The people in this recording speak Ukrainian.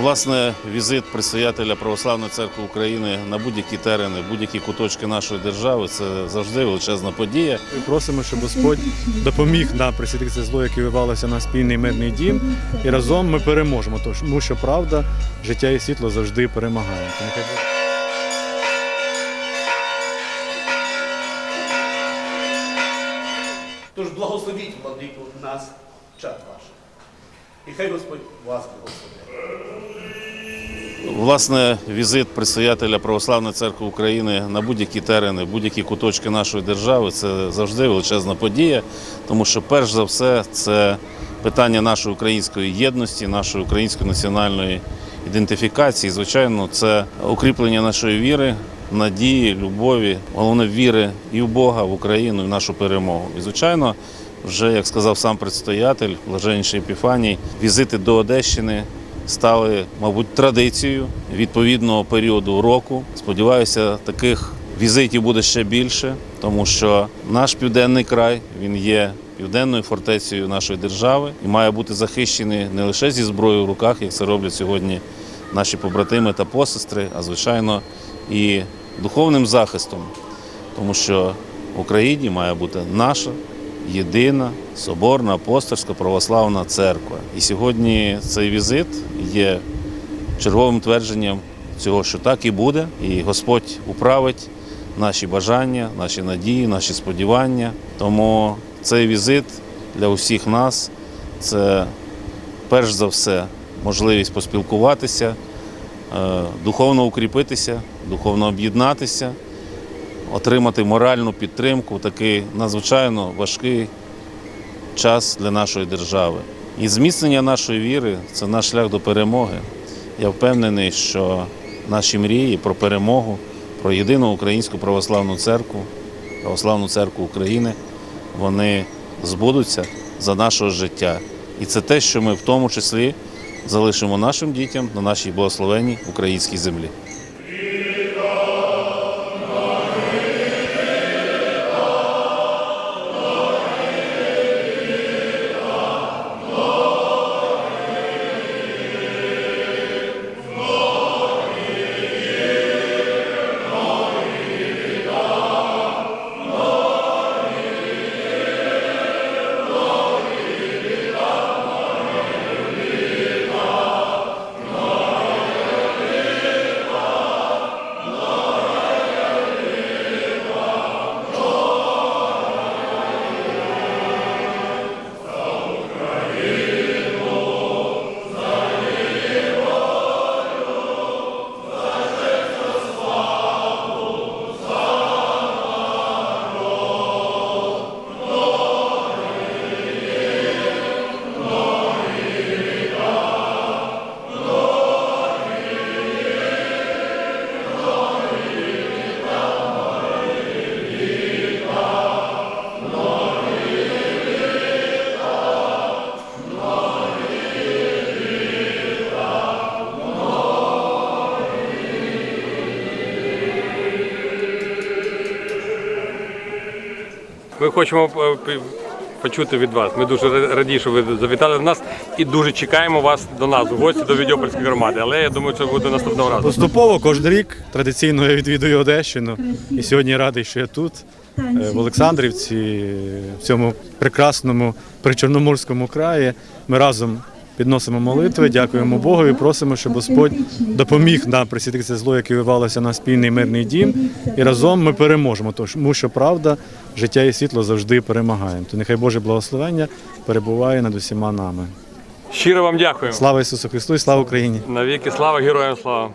Власне, візит предстоятеля Православної церкви України на будь-які терени, будь-які куточки нашої держави це завжди величезна подія. І просимо, щоб Господь допоміг нам присвятити це зло, яке вивалося на спільний мирний дім. І разом ми переможемо. Тому що правда, життя і світло завжди Бог Тож благословіть, владику, нас, чад ваш. І хай Господь вас благословить. Власне, візит предстоятеля Православної церкви України на будь-які терени, будь-які куточки нашої держави це завжди величезна подія, тому що перш за все це питання нашої української єдності, нашої української національної ідентифікації. Звичайно, це укріплення нашої віри, надії, любові, головне віри і в Бога, в Україну, і в нашу перемогу. І звичайно, вже як сказав сам предстоятель, блаженніший Епіфаній, візити до Одещини стали, мабуть, традицією відповідного періоду року. Сподіваюся, таких візитів буде ще більше, тому що наш південний край він є південною фортецею нашої держави і має бути захищений не лише зі зброєю в руках, як це роблять сьогодні наші побратими та посестри, а звичайно і духовним захистом, тому що в Україні має бути наша єдина соборна апостольська православна церква. І сьогодні цей візит є черговим твердженням цього, що так і буде, і Господь управить наші бажання, наші надії, наші сподівання. Тому цей візит для усіх нас це перш за все можливість поспілкуватися, е, духовно укріпитися, духовно об'єднатися отримати моральну підтримку в такий надзвичайно важкий час для нашої держави. І зміцнення нашої віри це наш шлях до перемоги. Я впевнений, що наші мрії про перемогу, про єдину українську православну церкву, православну церкву України, вони збудуться за нашого життя. І це те, що ми в тому числі залишимо нашим дітям на нашій благословенній українській землі. Ми хочемо е, почути від вас. Ми дуже раді, що ви завітали до нас і дуже чекаємо вас до нас в гості до Відьопольської громади. Але я думаю, це буде наступного разу. Поступово кожен рік традиційно я відвідую Одещину. І сьогодні радий, що я тут, е, в Олександрівці, в цьому прекрасному причорноморському краї. Ми разом підносимо молитви, дякуємо Богу і просимо, щоб Господь допоміг нам присіти це зло, яке вивалося на спільний мирний дім. І разом ми переможемо. Тому що правда, життя і світло завжди перемагаємо. То нехай Боже благословення перебуває над усіма нами. Щиро вам дякую. Слава Ісусу Христу і слава Україні! Навіки слава, героям слава.